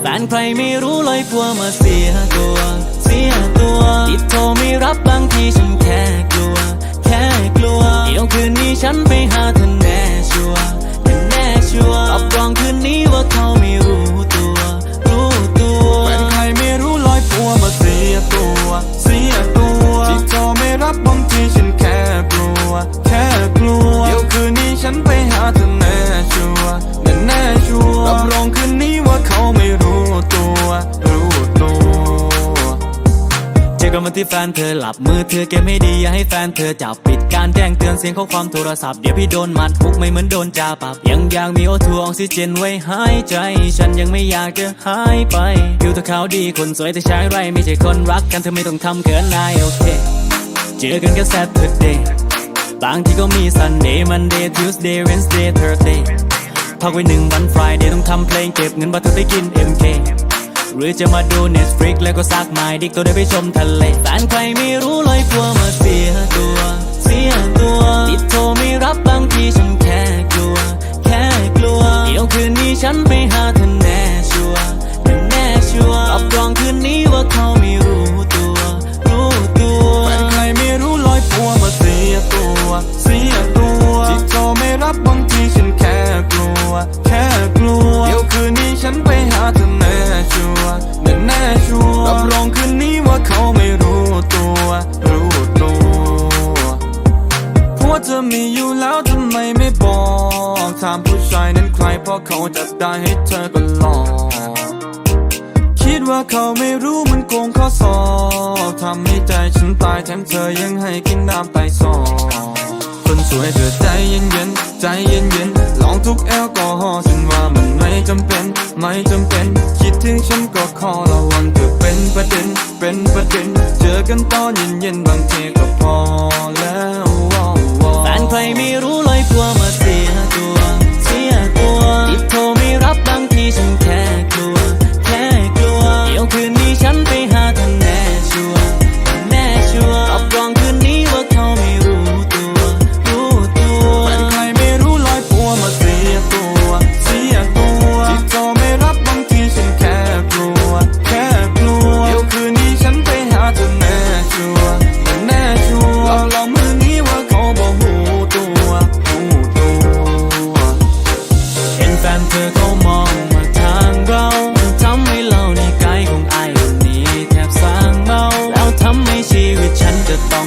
แฟนใครไม่รู้เลยกลัวมาเสียตัว เสียตัวติดโทรไม่รับบางทีฉันแค่กลัว แค่กลัว เดี๋ยวคืนนี้ฉันไปหาเธอแน่ชัวร์แน่ชัวร์รับรองคืนนี้ วันที่แฟนเธอหลับมือเธอเก็บให้ดีอย่าให้แฟนเธอจับปิดการแจ้งเตือนเสียงข้อความโทรศัพท์เดี๋ยวพี่โดนมัดคุกไม่เหมือนโดนจาปรับยังอยากมีโอทูออกซิเจนไว้หายใจ ฉันยังไม่อยากจะหายไปผิวเธอขาดีคนสวยแต่ใช้ไรไม่ใช่คนรักกันเธอไม่ต้องทำเกินนายโอเค เจอกันก็ Saturday บางทีก็มี Sunday Monday Tuesday Wednesday Thursday พักไว้หนึ่งวัน Friday ต้องทำเพลงเก็บเงินบัตรเธอไปกิน MK หรือจะมาดู Netflix แล้วก็ซักไม้ดิกตัวได้ไปชมทะเลแฟนใครไม่รู้เลยกลัวมาเสียตัว เสียตัวติดโทรไม่รับบางที ผัวเธอมีอยู่แล้วทำไมไม่บอกถามผู้ชายนั้นใครเพราะเขาจะได้ให้เธอก็หลอกคิดว่าเขาไม่รู้มันโกงข้อสอบทำให้ใจฉันตายแถมเธอยังให้กินน้ำไตสอคนสวยเธอใจเย็นเย็นใจเย็นเย็นลองทุกแอลกอฮอล์ฉันว่ามันไม่จำเป็น ไม่จำเป็น คิดถึงฉันก็ขอระวังเธอเป็นประเด็น เป็นประเด็น เจอกันตอนเย็นเย็นบางทีก็พอแล้ว แฟ มองมาทางเราทำให้เราในกายของไอ้คนนี้แทบสางเมาแล้วทำให้ชีวิตฉันจะต้อง